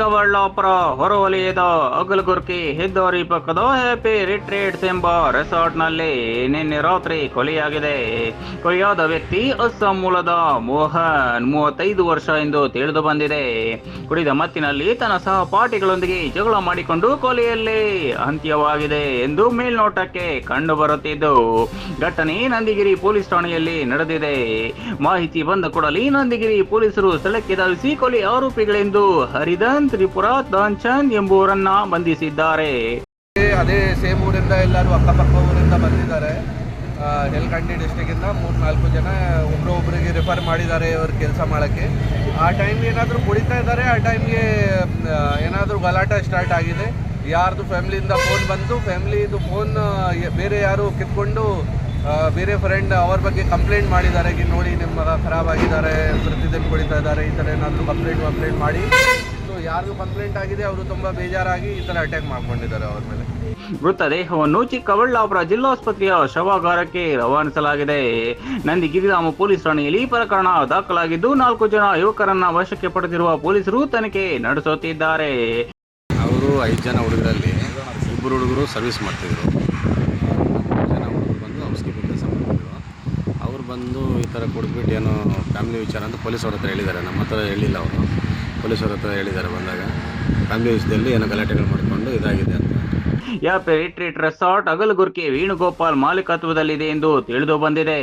ಚಿಕ್ಕಬಳ್ಳಾಪುರ ಹೊರವಲಯದ ಅಗಲಗುರ್ಕಿ ಹೆದ್ದಾರಿ ಪಕ್ಕದ ಹ್ಯಾಪಿ ರಿಟ್ರೀಟ್ಸ್ ಎಂಬ ರೆಸಾರ್ಟ್ನಲ್ಲಿ ನಿನ್ನೆ ರಾತ್ರಿ ಕೊಲೆಯಾಗಿದೆ. ಕೊಲೆಯಾದ ವ್ಯಕ್ತಿ ಅಸ್ಸಾಂ ಮೂಲದ ಮೋಹನ್, ಮೂವತ್ತೈದು ವರ್ಷ ಎಂದು ತಿಳಿದು ಬಂದಿದೆ. ಕುಡಿದ ಮತ್ತಿನಲ್ಲಿ ತನ್ನ ಸಹಪಾಠಿಗಳೊಂದಿಗೆ ಜಗಳ ಮಾಡಿಕೊಂಡು ಕೊಲೆಯಲ್ಲಿ ಅಂತ್ಯವಾಗಿದೆ ಎಂದು ಮೇಲ್ನೋಟಕ್ಕೆ ಕಂಡು ಬರುತ್ತಿದ್ದು ಘಟನೆ ನಂದಿಗಿರಿ ಪೊಲೀಸ್ ಠಾಣೆಯಲ್ಲಿ ನಡೆದಿದೆ. ಮಾಹಿತಿ ಬಂದ ಕೂಡಲೇ ನಂದಿಗಿರಿ ಪೊಲೀಸರು ಸ್ಥಳಕ್ಕೆ ಧಾವಿಸಿ ಕೊಲೆ ಆರೋಪಿಗಳೆಂದು ಹರಿಧನ್ ತ್ರಿಪುರ ದಾನ್ಚಂದ್ ಎಂಬುವರನ್ನ ಬಂಧಿಸಿದ್ದಾರೆ. ಅದೇ ಸೇಮ್ ಊರಿಂದ ಎಲ್ಲರೂ ಅಕ್ಕಪಕ್ಕ ಊರಿಂದ ಬಂದಿದ್ದಾರೆ. ಹೆಲ್ಕಂಡಿ ಡಿಸ್ಟಿಕ್ಕಿಂದ ಮೂರು ನಾಲ್ಕು ಜನ ಒಬ್ಬರೊಬ್ಬರಿಗೆ ರೆಫರ್ ಮಾಡಿದ್ದಾರೆ ಅವ್ರ ಕೆಲಸ ಮಾಡೋಕ್ಕೆ. ಆ ಟೈಮ್ಗೆ ಏನಾದರೂ ಕುಡಿತಾ ಇದ್ದಾರೆ, ಆ ಟೈಮ್ಗೆ ಏನಾದರೂ ಗಲಾಟೆ ಸ್ಟಾರ್ಟ್ ಆಗಿದೆ. ಯಾರ್ದು ಫ್ಯಾಮಿಲಿಯಿಂದ ಫೋನ್ ಬಂತು ಫ್ಯಾಮ್ಲಿದು ಫೋನ್ ಬೇರೆ ಯಾರು ಕಿತ್ಕೊಂಡು ಬೇರೆ ಫ್ರೆಂಡ್ ಅವ್ರ ಬಗ್ಗೆ ಕಂಪ್ಲೇಂಟ್ ಮಾಡಿದ್ದಾರೆ. ನೋಡಿ ನಿಮ್ಮ ಮಗ ಖರಾಬ್ ಆಗಿದ್ದಾರೆ, ಪ್ರತಿದಿನ ಕುಡಿತಾ ಇದ್ದಾರೆ, ಈ ಥರ ಏನಾದರೂ ಕಂಪ್ಲೇಂಟ್ ಕಂಪ್ಲೇಂಟ್ ಮಾಡಿ. ಸೊ ಯಾರಿಗೂ ಕಂಪ್ಲೇಂಟ್ ಆಗಿದೆ ಅವರು ತುಂಬಾ ಬೇಜಾರಾಗಿ ಈ ಥರ ಅಟ್ಯಾಕ್ ಮಾಡ್ಕೊಂಡಿದ್ದಾರೆ ಅವ್ರ ಮೇಲೆ. ಮೃತದೇಹವನ್ನು ಚಿಕ್ಕಬಳ್ಳಾಪುರ ಜಿಲ್ಲಾಸ್ಪತ್ರೆಯ ಶವಾಗಾರಕ್ಕೆ ರವಾನಿಸಲಾಗಿದೆ. ನಂದಿಗಿರಿಧಾಮ ಪೊಲೀಸ್ ಠಾಣೆಯಲ್ಲಿ ಪ್ರಕರಣ ದಾಖಲಾಗಿದ್ದು ನಾಲ್ಕು ಜನ ಯುವಕರನ್ನ ವಶಕ್ಕೆ ಪಡೆದಿರುವ ಪೊಲೀಸರು ತನಿಖೆ ನಡೆಸುತ್ತಿದ್ದಾರೆ. ಅವರು ಐದು ಜನ ಹುಡುಗರಲ್ಲಿ ಇಬ್ಬರು ಹುಡುಗರು ಸರ್ವಿಸ್ ಮಾಡ್ತಿದ್ರು. ಜನ ಹುಡುಗರು ಬಂದು ಹೌಸ್ ಕೀಪಿಂಗ್ ಕೆಲಸ ಬಂದು ಈ ಥರ ಕೊಡ್ಬಿಟ್ಟು ಏನೋ ಫ್ಯಾಮಿಲಿ ವಿಚಾರ ಅಂತ ಪೊಲೀಸವ್ರ ಹತ್ರ ಹೇಳಿದ್ದಾರೆ. ನಮ್ಮ ಹತ್ರ ಹೇಳಿಲ್ಲ ಅವರು. ಪೊಲೀಸವ್ರ ಹತ್ರ ಹೇಳಿದ್ದಾರೆ ಬಂದಾಗ. ಫ್ಯಾಮಿಲಿ ವಿಷಯದಲ್ಲಿ ಏನೋ ಗಲಾಟೆಗಳು ಮಾಡಿಕೊಂಡು ಇದಾಗಿದೆ ಅಂತ. ಯಾಪೆ ರಿಟ್ರೀಟ್ ರೆಸಾರ್ಟ್ ಅಗಲಗುರ್ಕಿ ವೇಣುಗೋಪಾಲ್ ಮಾಲೀಕತ್ವದಲ್ಲಿದೆ ಎಂದು ತಿಳಿದು ಬಂದಿದೆ.